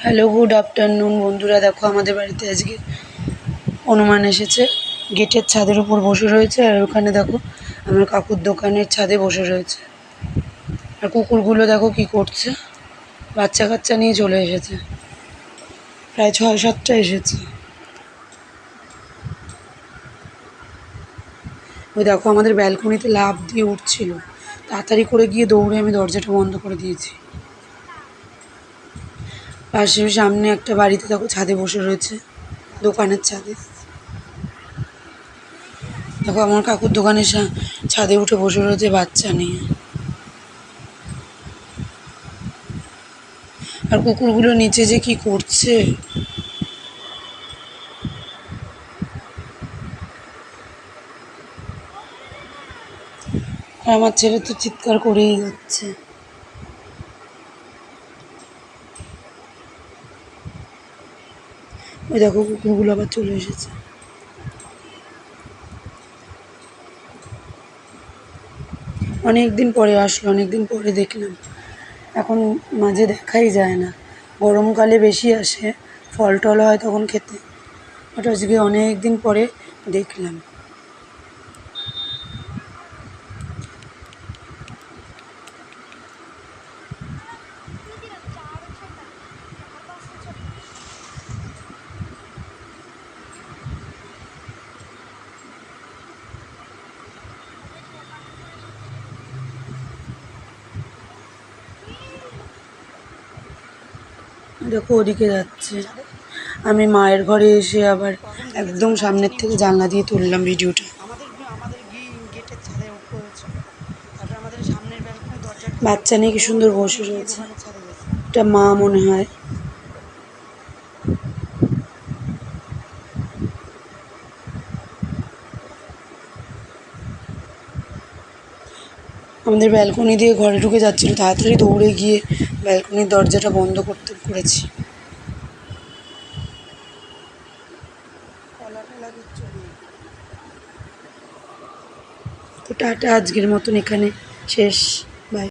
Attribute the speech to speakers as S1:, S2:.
S1: Hello good afternoon বন্ধুরা। দেখো, আমাদের বাড়িতে আজকে অনুমান এসেছে। গেটের ছাদের উপর বসে রয়েছে। আর ওখানে দেখো, আমার কাকুর দোকানের ছাদে বসে রয়েছে। আর কুকুরগুলো দেখো কি করছে। বাচ্চা কাচ্চা নিয়ে চলে এসেছে। প্রায় ছয় সাতটা এসেছে। ওই দেখো, আমাদের ব্যালকনিতে লাফ দিয়ে উঠছিল। তাড়াতাড়ি করে গিয়ে দৌড়ে আমি দরজাটা বন্ধ করে দিয়েছি। পাশে সামনে একটা বাড়িতে দেখো ছাদে বসে রয়েছে, দোকানের ছাদে। দেখো আমার কাকুর দোকানের ছাদে উঠে বসে রয়েছে বাচ্চা নিয়ে। আর কুকুরগুলো নিচে যে কি করছে? আমার ছেলে তো চিৎকার করেই যাচ্ছে। ওই দেখো কুকুরগুলো আবার চলে এসেছে। অনেক দিন পরে আসলো অনেক দিন পরে দেখলাম। এখন মাঝে দেখাই যায় না। গরমকালে বেশি আসে ফল টল হয় তখন খেতে। বাট আজকে অনেক দিন পরে দেখলাম। দেখো, ওদিকে যাচ্ছে। আমি মায়ের ঘরে এসে আবার একদম সামনের থেকে জানলা দিয়ে তুললাম ভিডিওটা। বাচ্চা নিয়ে কি সুন্দর বসে রয়েছে। একটা মা মনে হয়। আমাদের ব্যালকনি দিয়ে ঘরে ঢুকে যাচ্ছিল। তাড়াতাড়ি দৌড়ে গিয়ে ব্যালকনির দরজাটা বন্ধ করতে করেছি। তো টাটা আজকের মতন এখানে শেষ।